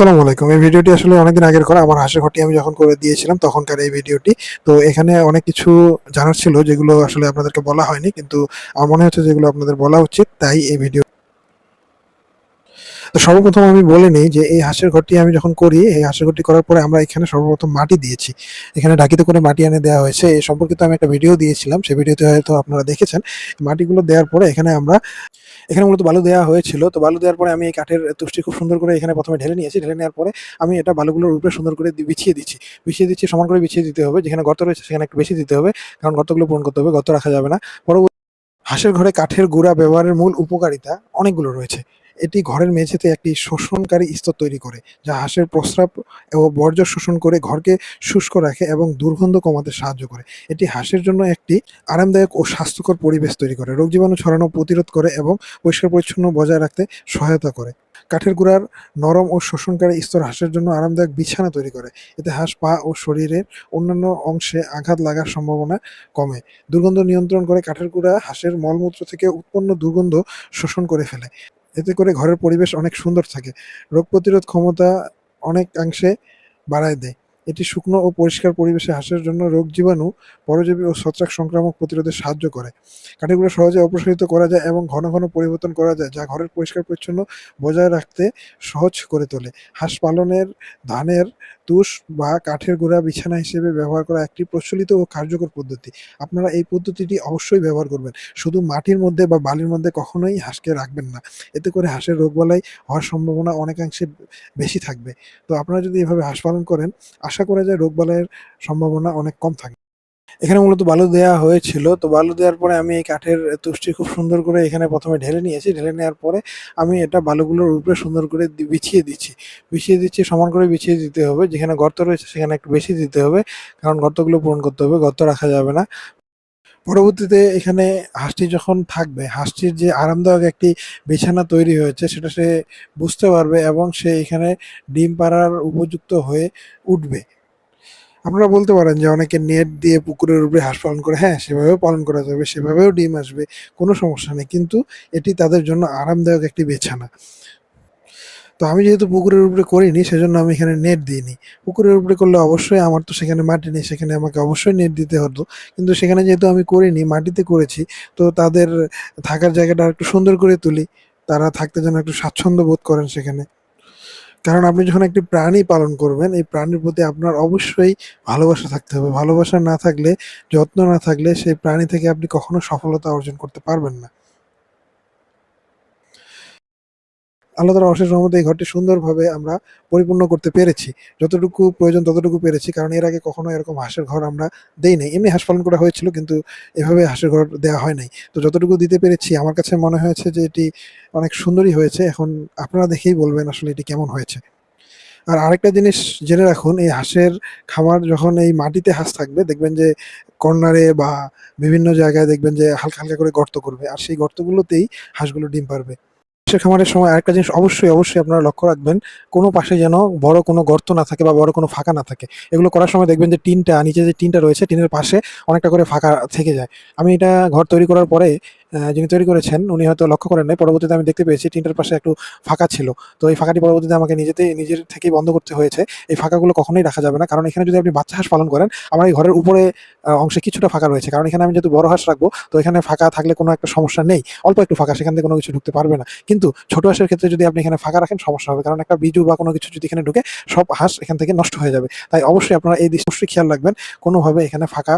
আসসালামু আলাইকুম। এই ভিডিওটি আসলে অনেকদিন আগের করা। আমার হাসের ঘরটি আমি যখন করে দিয়েছিলাম তখনকার এই ভিডিওটি। তো এখানে অনেক কিছু জানার ছিল যেগুলো আসলে আপনাদেরকে বলা হয়নি, কিন্তু আমার মনে হচ্ছে যেগুলো আপনাদের বলা উচিত, তাই এই ভিডিও তো সর্বপ্রথম আমি বলে নিই যে এই হাঁসের ঘরটি আমি যখন করি, এই হাঁসের ঘরটি করার পরে আমরা এখানে সর্বপ্রথম মাটি দিয়েছি। এখানে ঢাকিতে করে মাটি এনে দেওয়া হয়েছে। এই সম্পর্কিত আমি একটা ভিডিও দিয়েছিলাম সেই ভিডিওতে হয়তো আপনারা দেখেছেন। মাটিগুলো দেওয়ার পরে এখানে আমরা, এখানে মূলত বালু দেওয়া হয়েছিল। তো বালু দেওয়ার পরে আমি এই কাঠের তুষ্টি খুব সুন্দর করে এখানে প্রথমে ঢেলে নিয়েছি। ঢেলে নেওয়ার পরে আমি এটা বালুগুলোর উপরে সুন্দর করে বিছিয়ে দিচ্ছি। বিছিয়ে দিচ্ছি, সমান করে বিছিয়ে দিতে হবে। যেখানে গর্ত রয়েছে, সেখানে একটু বেশি দিতে হবে। কারণ গর্তগুলো পূরণ করতে হবে, গর্ত রাখা যাবে না। পরবর্তী হাঁসের ঘরে কাঠের গুঁড়া ব্যবহারের মূল উপকারিতা অনেকগুলো রয়েছে। এটি ঘরের মেঝেতে একটি শোষণকারী স্তর তৈরি করে, যা হাঁসের প্রস্রাব ও বর্জ্য শোষণ করে ঘরকে শুষ্ক রাখে এবং দুর্গন্ধ কমাতে সাহায্য করে। এটি হাঁসের জন্য একটি আরামদায়ক ও স্বাস্থ্যকর পরিবেশ তৈরি করে, রোগ জীবাণু ছড়ানো প্রতিরোধ করে এবং পরিষ্কার পরিচ্ছন্ন বজায় রাখতে সহায়তা করে। কাঠের গুঁড়ার নরম ও শোষণকারী স্তর হাঁসের জন্য আরামদায়ক বিছানা তৈরি করে, এতে হাঁস পা ও শরীরের অন্যান্য অংশে আঘাত লাগার সম্ভাবনা কমে। দুর্গন্ধ নিয়ন্ত্রণ করে কাঠের গুঁড়া হাঁসের মলমূত্র থেকে উৎপন্ন দুর্গন্ধ শোষণ করে ফেলে। এতে করে ঘরের পরিবেশ অনেক সুন্দর থাকে। রোগ প্রতিরোধ ক্ষমতা অনেকাংশে বাড়ায় দেয়। এটি শুকনো ও পরিষ্কার পরিবেশে হাঁসের জন্য রোগ জীবাণু, পরজীবী ও ছত্রাক সংক্রামক প্রতিরোধে সাহায্য করে। কাঠিগুলো সহজে অপসারিত করা যায় এবং ঘন ঘন পরিবর্তন করা যায়, যা ঘরের পরিষ্কার পরিচ্ছন্ন বজায় রাখতে সহজ করে তোলে। হাঁস পালনের ধানের তুষ বা কাঠের গুঁড়া বিছানা হিসেবে ব্যবহার করা একটি প্রচলিত ও কার্যকর পদ্ধতি। আপনারা এই পদ্ধতিটি অবশ্যই ব্যবহার করবেন। শুধু মাটির মধ্যে বা বালির মধ্যে কখনোই হাঁসকে রাখবেন না। এতে করে হাঁসের রোগ রোগবালাই হওয়ার সম্ভাবনা অনেকাংশে বেশি থাকবে। তো আপনারা যদি এভাবে হাঁস পালন করেন আশা করা যায় রোগ রোগবালাইয়ের সম্ভাবনা অনেক কম থাকে। এখানে মূলত বালু দেওয়া হয়েছিল। তো বালু দেওয়ার পরে আমি এই কাঠের তুষ্টি খুব সুন্দর করে এখানে প্রথমে ঢেলে নিয়েছি। ঢেলে নেওয়ার পরে আমি এটা বালুগুলোর উপরে সুন্দর করে বিছিয়ে দিচ্ছি। বিছিয়ে দিচ্ছি, সমান করে বিছিয়ে দিতে হবে। যেখানে গর্ত রয়েছে, সেখানে একটু বেশি দিতে হবে। কারণ গর্তগুলো পূরণ করতে হবে। গর্ত রাখা যাবে না। পরবর্তীতে এখানে হাঁসটি যখন থাকবে, হাঁসটির যে আরামদায়ক একটি বিছানা তৈরি হয়েছে, সেটা সে বুঝতে পারবে এবং সে এখানে ডিম পাড়ার উপযুক্ত হয়ে উঠবে। আপনারা বলতে পারেন যে অনেকে নেট দিয়ে পুকুরের উপরে হাঁস পালন করে হ্যাঁ সেভাবেও পালন করা যাবে, সেভাবেও ডিম আসবে, কোনো সমস্যা নেই। কিন্তু এটি তাদের জন্য আরামদায়ক একটি বিছানা। তো আমি যেহেতু পুকুরের উপরে করিনি, সেজন্য আমি এখানে নেট দিইনি। পুকুরের উপরে করলে অবশ্যই আমার তো সেখানে মাটি নেই, সেখানে আমাকে অবশ্যই নেট দিতে হতো। কিন্তু সেখানে যেহেতু আমি করিনি, মাটিতে করেছি, তো তাদের থাকার জায়গাটা একটু সুন্দর করে তুলি। তারা থাকতে যেন একটু স্বাচ্ছন্দ্য বোধ করেন সেখানে। কারণ আপনি যখন একটি প্রাণী পালন করবেন, এই প্রাণীর প্রতি আপনার অবশ্যই ভালোবাসা থাকতে হবে। ভালোবাসা না থাকলে, যত্ন না থাকলে সেই প্রাণী থেকে আপনি কখনো সফলতা অর্জন করতে পারবেন না। আল্লাহ তাআলার অশেষ রহমতে এই ঘরটি সুন্দরভাবে আমরা পরিপূর্ণ করতে পেরেছি। যতটুকু প্রয়োজন ততটুকু পেরেছি, কারণ এর আগে কখনো এরকম হাঁসের ঘর আমরা দেই নাই। এমনি হাঁস পালন করা হয়েছিল, কিন্তু এভাবে হাঁসের ঘর দেওয়া হয় নাই। তো যতটুকু দিতে পেরেছি, আমার কাছে মনে হয়েছে যে এটি অনেক সুন্দরই হয়েছে। এখন আপনারা দেখেই বলবেন আসলে এটি কেমন হয়েছে। আর আরেকটা জিনিস জেনে রাখুন, এই হাঁসের খামার যখন এই মাটিতে হাঁস থাকবে, দেখবেন যে কর্নারে বা বিভিন্ন জায়গায় দেখবেন যে হালকা হালকা করে গর্ত করবে। আর সেই গর্তগুলোতেই হাঁসগুলো ডিম পারবে। হাঁসের খামারের সময় আরেকটা জিনিস অবশ্যই অবশ্যই আপনারা লক্ষ্য রাখবেন, কোনো পাশে যেন বড় কোনো গর্ত না থাকে বা বড় কোনো ফাঁকা না থাকে। এগুলো করার সময় দেখবেন যে টিনটা, নিচে যে টিনটা রয়েছে, টিনের পাশে অনেকটা করে ফাঁকা থেকে যায়। আমি এটা ঘর তৈরি করার পরে যিনি তৈরি করেছেন, উনি হয়তো লক্ষ্য করেন নাই। পরবর্তীতে আমি দেখতে পেয়েছি টিনটার পাশে একটু ফাঁকা ছিল। তো এই ফাঁকাটি পরবর্তীতে আমাকে নিজেতে, নিজের থেকেই বন্ধ করতে হয়েছে। এই ফাঁকাগুলো কখনোই রাখা যাবে না। কারণ এখানে যদি আপনি বাচ্চা হাঁস পালন করেন, আমার এই ঘরের উপরে অংশে কিছুটা ফাঁকা রয়েছে। কারণ এখানে আমি যেহেতু বড় হাঁস রাখব, তো এখানে ফাঁকা থাকলে কোনো একটা সমস্যা নেই। অল্প একটু ফাঁকা, সেখান থেকে কোনো কিছু ঢুকতে পারবে না। কিন্তু ছোট হাঁসের ক্ষেত্রে যদি আপনি এখানে ফাঁকা রাখেন, সমস্যা হবে। কারণ একটা বিজু বা কোনো কিছু যদি এখানে ঢুকে, সব হাঁস এখান থেকে নষ্ট হয়ে যাবে। তাই অবশ্যই আপনারা এই দৃশ্য খেয়াল রাখবেন। কোনোভাবে এখানে ফাঁকা